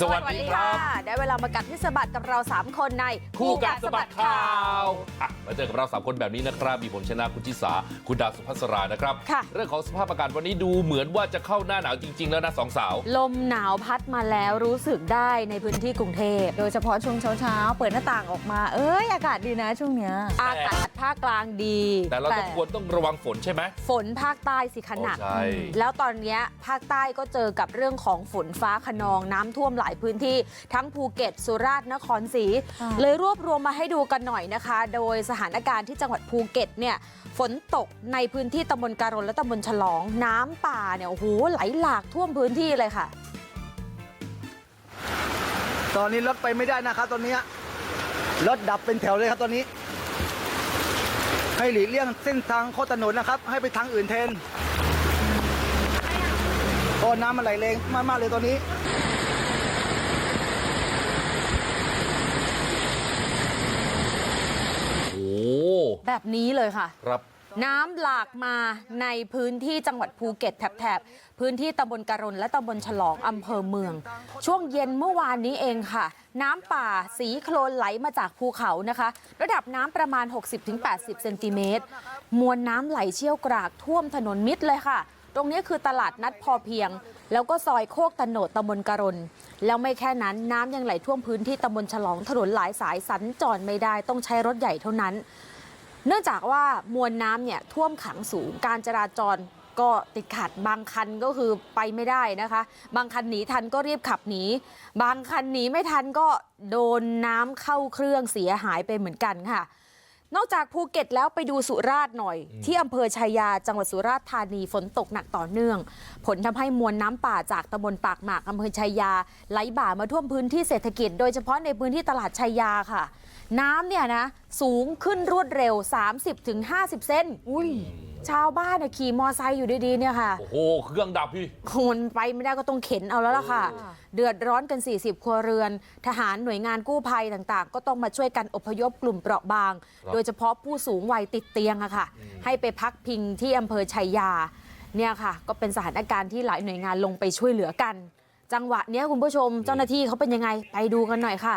สวัสดีครับ ได้เวลามากัดที่สะบัดกับเรา 3 คนในคู่กัดสะบัดข่าวอะมาเจอกับเราสามคนแบบนี้นะครับมีผมชนะคุณชิสาคุณดาวสุภัสรานะครับค่ะเรื่องของสภาพอากาศวันนี้ดูเหมือนว่าจะเข้าหน้าหนาวจริง ๆ แล้วนะสองสาว ลมหนาวพัดมาแล้วรู้สึกได้ในพื้นที่กรุงเทพโดยเฉพาะช่วงเช้าๆเปิดหน้าต่างออกมา เอ้ยอากาศดีนะช่วงเนี้ยอากาศภาคกลางดี แต่เราต้องควรต้องระวังฝนใช่ไหม ฝนภาคใต้สิขนาดโอ้ใช่แล้วตอนเนี้ยภาคใต้ก็เจอกับเรื่องของฝนฟ้าขนองน้ำท่วมหลายพื้นที่ ทั้งภูเก็ตสุราษฎร์นครศรีค่ะเลยรวบรวมมาให้ดูกันหน่อยนะคะ โดยสถานการณ์ที่จังหวัดภูเก็ตเนี่ยฝนตกในพื้นที่ตำบลการนและตำบลฉลอง น้ำป่าเนี่ยโอ้โหไหลหลากท่วมพื้นที่เลยค่ะ ตอนนี้รถไปไม่ได้นะครับตอนเนี้ยรถดับเป็นแถวเลยครับตอนนี้ ให้หลีกเลี่ยงเส้นทางโคตรถนนนะครับ ให้ไปทางอื่นแทนเพราะน้ำมันไหลแรงมากๆเลยตอนนี้โอ้แบบนี้เลยค่ะ ครับ น้ำหลากมาในพื้นที่จังหวัดภูเก็ตแถบๆพื้นที่ตำบลการนและตำบลฉลองอำเภอเมือง ช่วงเย็นเมื่อวานนี้เองค่ะ น้ำป่าสีโคลนไหลมาจากภูเขานะคะ ระดับน้ำประมาณ 60-80 เซนติเมตรมวลน้ำไหลเชี่ยวกรากท่วมถนนมิดเลยค่ะ ตรงนี้คือตลาดนัดพอเพียง แล้วก็ซอยโคกตโนดตำบลการนแล้วไม่แค่นั้นน้ำยังไหลท่วมพื้นที่ตำบลฉลองถนนหลายสายสัญจรไม่ได้ต้องใช้รถใหญ่เท่านั้น เนื่องจากว่ามวลน้ำเนี่ยท่วมขังสูงการจราจรก็ติดขัดบางคันก็คือไปไม่ได้นะคะ บางคันหนีทันก็รีบขับหนี บางคันหนีไม่ทันก็โดนน้ำเข้าเครื่องเสียหายไปเหมือนกันค่ะ อกจากภูเก็ตแล้วไปดูสุราษฎร์หน่อย ที่อำเภอชายาจังหวัดสุราษฎร์ธานีฝนตกหนักต่อเนื่อง ผลทำให้มวลน้ำป่าจากตำบลปากหมากอำเภอชายา ไหลบ่ามาท่วมพื้นที่เศรษฐกิจ โดยเฉพาะในพื้นที่ตลาดชายาค่ะ น้ำเนี่ยนะสูงขึ้นรวดเร็ว 30-50 เซนอุ้ย ชาวบ้านน่ะขี่มอไซค์อยู่ดีๆเนี่ยค่ะ โอ้โห เครื่องดับพี่คนไปไม่ได้ก็ต้องเข็นเอาแล้วล่ะค่ะ เดือดร้อนกัน 40 ครัวเรือน ทหารหน่วยงานกู้ภัยต่างๆ ก็ต้องมาช่วยกันอพยพกลุ่มเปราะบางครับโดยเฉพาะผู้สูงวัยติดเตียงอะค่ะ ให้ไปพักพิงที่อำเภอชัยยา เนี่ยค่ะ ก็เป็นสถานการณ์ที่หลายหน่วยงานลงไปช่วยเหลือกัน จังหวะเนี้ยคุณผู้ชมเจ้าหน้าที่เขาเป็นยังไงไปดูกันหน่อยค่ะ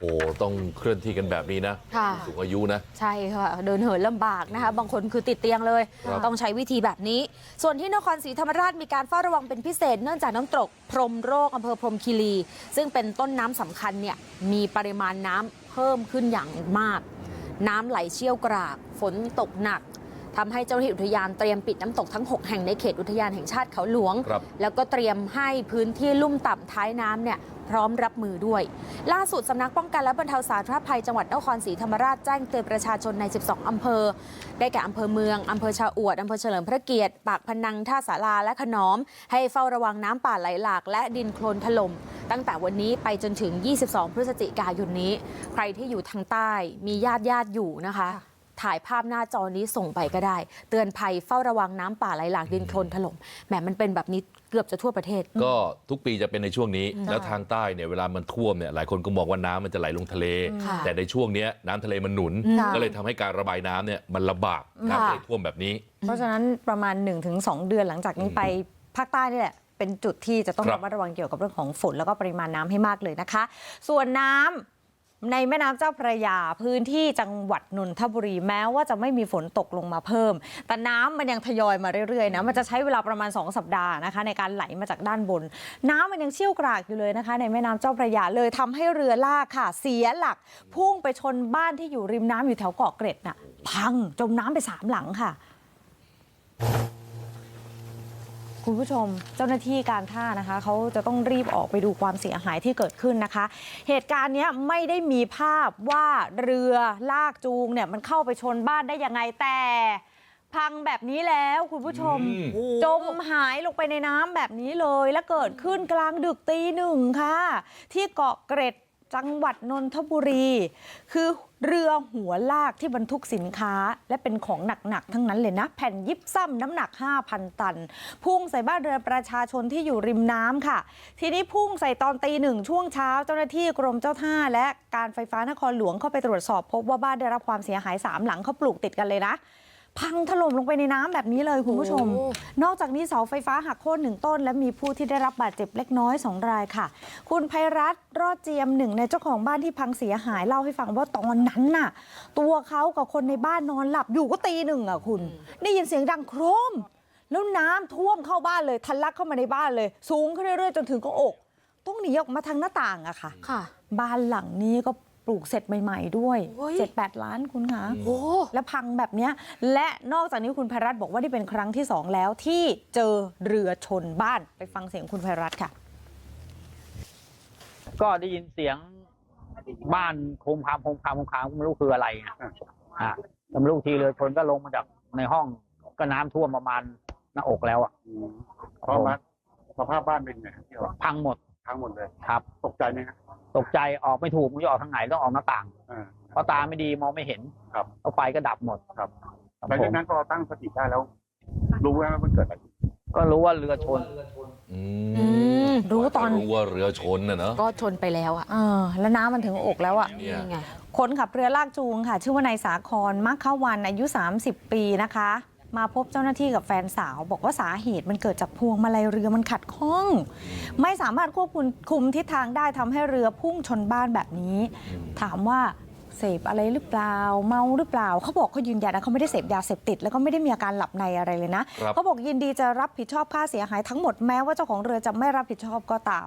โอ้ต้องเคลื่อนที่กันแบบนี้นะค่ะสูงอายุนะ ใช่ค่ะ เดินเหินลำบากนะคะ บางคนคือติดเตียงเลยครับต้องใช้วิธีแบบนี้ ส่วนที่นครศรีธรรมราชมีการเฝ้าระวังเป็นพิเศษ เนื่องจากน้ำตกพรหมโรคอำเภอพรหมคีรี ซึ่งเป็นต้นน้ำสำคัญเนี่ยมีปริมาณน้ำเพิ่มขึ้นอย่างมาก น้ำไหลเชี่ยวกราก ฝนตกหนัก ทำให้เจ้าหน้าที่อุทยานเตรียมปิดน้ำตกทั้ง 6 แห่งในเขตอุทยานแห่งชาติเขาหลวงครับแล้วก็เตรียมให้พื้นที่ลุ่มต่ำท้ายน้ำเนี่ยพร้อมรับมือด้วย ล่าสุดสำนักป้องกันและบรรเทาสาธารณภัยจังหวัดนครศรีธรรมราชแจ้งเตือนประชาชนใน 12 อำเภอ ได้แก่อำเภอเมืองอำเภอชะอวดอำเภอเฉลิมพระเกียรติ ปากพนังท่าสาราและขนอม ให้เฝ้าระวังน้ำป่าไหลหลาก และดินโคลนถล่มตั้งแต่วันนี้ไปจนถึง 22 พฤศจิกายนนี้ ใครที่อยู่ทางใต้มีญาติญาติๆอยู่นะคะ ถ่ายภาพหน้าจอนี้ส่งไปก็ได้ เตือนภัยเฝ้าระวังน้ำป่าไหลหลากดินโคลนถล่มแหมมันเป็นแบบนี้เกือบจะทั่วประเทศ ก็ทุกปีจะเป็นในช่วงนี้ แล้วทางใต้เนี่ยเวลามันท่วมเนี่ยหลายคนก็มองว่าน้ำมันจะไหลลงทะเล ค่ะ แต่ในช่วงเนี้ยน้ำทะเลมันหนุน ค่ะก็เลยทำให้การระบายน้ำเนี่ยมันลำบากน้ำก็เลยท่วมแบบนี้ เพราะฉะนั้นประมาณ 1-2 เดือนหลังจากนี้ไปภาคใต้นี่แหละ เป็นจุดที่จะต้องครับ ระมัดระวังเกี่ยวกับเรื่องของฝนแล้วก็ปริมาณน้ำให้มากเลยนะคะ ส่วนน้ำ ในแม่น้ำเจ้าพระยาพื้นที่จังหวัดนนทบุรีแม้ว่าจะไม่มีฝนตกลงมาเพิ่ม แต่น้ำมันยังทยอยมาเรื่อยๆนะมันจะใช้เวลาประมาณ 2 สัปดาห์นะคะ ในการไหลมาจากด้านบน น้ำมันยังเชี่ยวกรากอยู่เลยนะคะ ในแม่น้ำเจ้าพระยาเลยทำให้เรือลากค่ะ เสียหลักพุ่งไปชนบ้านที่อยู่ริมน้ำอยู่แถวเกาะเกร็ดน่ะพังจมน้ำไปสามหลังค่ะ คุณผู้ชมเจ้าหน้าที่การท่านะคะเขาจะต้องรีบออกไปดูความเสียหายที่เกิดขึ้นนะคะ เหตุการณ์เนี้ยไม่ได้มีภาพว่าเรือลากจูงเนี่ยมันเข้าไปชนบ้านได้ยังไงแต่พังแบบนี้แล้วคุณผู้ชมอืมจมหายลงไปในน้ำแบบนี้เลย และเกิดขึ้นกลางดึกตีหนึ่งค่ะ ที่เกาะเกร็ดจังหวัดนนทบุรี คือ เรือหัวลากที่บรรทุกสินค้าและเป็นของหนักๆทั้งนั้นเลยนะ แผ่นยิบซ้ำน้ำหนัก 5,000 ตัน พุ่งใส่บ้านเรือนประชาชนที่อยู่ริมน้ำค่ะ ทีนี้พุ่งใส่ตอนตีหนึ่งช่วงเช้าเจ้าหน้าที่กรมเจ้าท่า และการไฟฟ้านครหลวงเข้าไปตรวจสอบพบว่าบ้านได้รับความเสียหายสามหลังเขาปลูกติดกันเลยนะ พังถล่มลงไปในน้ำแบบนี้เลยคุณผู้ชมโอ้นอกจากนี้เสาไฟฟ้าหักโค่นหนึ่งต้น และมีผู้ที่ได้รับบาดเจ็บเล็กน้อยสองรายค่ะ คุณภัยรัตน์รอดเจียมหนึ่งในเจ้าของบ้านที่พังเสียหายเล่าให้ฟังว่าตอนนั้นน่ะ ตัวเขากับคนในบ้านนอนหลับอยู่ก็ตีหนึ่งอะคุณ ได้ยินเสียงดังโครม แล้วน้ำท่วมเข้าบ้านเลยทะลักเข้ามาในบ้านเลย สูงขึ้นเรื่อยๆจนถึงก็อก ต้องหนีออกมาทางหน้าต่างอะค่ะค่ะบ้านหลังนี้ก็ ปลูกเสร็จใหม่ ๆ ด้วย โอ้ยเจ็ดแปดล้านคุณคะ โอ้ และพังแบบเนี้ยและนอกจากนี้คุณภัยรัตน์บอกว่านี่เป็นครั้งที่สองแล้วที่เจอเรือชนบ้านไปฟังเสียงคุณภัยรัตน์ค่ะ ก็ได้ยินเสียงบ้านโคมคามโคมคามโคมคามไม่รู้คืออะไรนะอะแล้วไม่รู้ทีเรือชนก็ลงมาจากในห้องก็น้ำท่วมประมาณหน้าอกแล้วอะอืมเพราะว่าสภาพบ้านเป็นไงที่ว่าพังหมดทั้งหมดเลยครับ ตกใจไหมครับ ตกใจออกไม่ถูกไม่รู้จะออกทางไหนต้องออกหน้าต่าง อ่า เพราะตาไม่ดีมองไม่เห็นครับ แล้วไฟก็ดับหมดครับครับหลังผจากมนั้นพอตั้งสติได้แล้ว รู้ว่ามันเกิดอะไรขึ้นก็รู้ว่าเรือชน อือืมรู้ตอนรู้ว่าเรือชนน่ะเนอะ ก็ชนไปแล้วอะ เออแล้วน้ำมันถึงอกแล้วอะเนี่ย นี่ไง คนขับเรือลากจูงค่ะ ชื่อว่านายสาครมักขวันอายุ 30 ปีนะคะ มาพบเจ้าหน้าที่กับแฟนสาว บอกว่าสาเหตุมันเกิดจากพวงมาลัยเรือมันขัดข้อง ไม่สามารถควบคุมคุมทิศทางได้ทำให้เรือพุ่งชนบ้านแบบนี้ ถามว่า เสพอะไรหรือเปล่า เมาหรือเปล่า เขาบอกเขายืนยันนะเขาไม่ได้เสพยาเสพติด แล้วก็ไม่ได้มีอาการหลับในอะไรเลยนะครับเขาบอกยินดีจะรับผิดชอบค่าเสียหายทั้งหมดแม้ว่าเจ้าของเรือจะไม่รับผิดชอบก็ตาม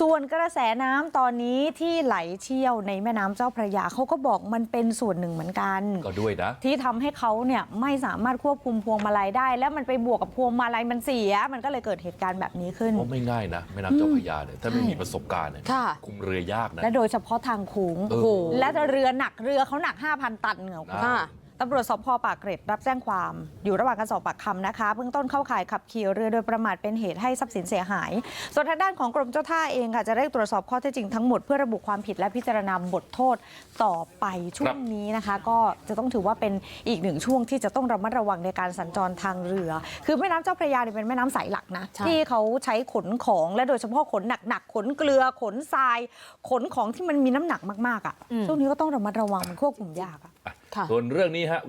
ส่วนกระแสน้ำตอนนี้ที่ไหลเชี่ยวในแม่น้ำเจ้าพระยาเขาก็บอกมันเป็นส่วนหนึ่งเหมือนกันก็ด้วยนะ ที่ทำให้เขาเนี่ยไม่สามารถควบคุมพวงมาลัยได้ แล้วมันไปบวกกับพวงมาลัยมันเสีย มันก็เลยเกิดเหตุการณ์แบบนี้ขึ้นเพราะไม่ง่ายนะแม่น้ำเจ้าพระยาเนี่ยถ้าไม่ใช่มีประสบการณ์เนี่ยค่ะคุมเรือยากนะและโดยเฉพาะทางโค้งเออโอ้โหและเรือหนัหนักเรือเขาหนัก 5,000 ตันเหรอคุณค่ะ ตำรวจสพปากเกร็ดรับแจ้งความ อยู่ระหว่างการสอบปากคำนะคะเบื้องต้นเข้าข่ายขับขี่เรือโดยประมาทเป็นเหตุให้ทรัพย์สินเสียหาย ส่วนทางด้านของกรมเจ้าท่าเองค่ะจะเร่งตรวจสอบข้อเท็จจริงทั้งหมดเพื่อระบุความผิดและพิจารณาบทโทษต่อไปช่วงนี้นะคะ ก็จะต้องถือว่าเป็นอีกหนึ่งช่วงที่จะต้องระมัดระวังในการสัญจรทางเรือ คือแม่น้ำเจ้าพระยาเนี่ยเป็นแม่น้ำสายหลักนะใช่ที่เขาใช้ขนของและโดยเฉพาะขนหนักๆขนเกลือขนทราย ขนของที่มันมีน้ำหนักมากๆอะอืมช่วงนี้ก็ต้องระมัดระวังมันควบคุมยากอะค่ะ ส่วนเรื่องนี้ฮะ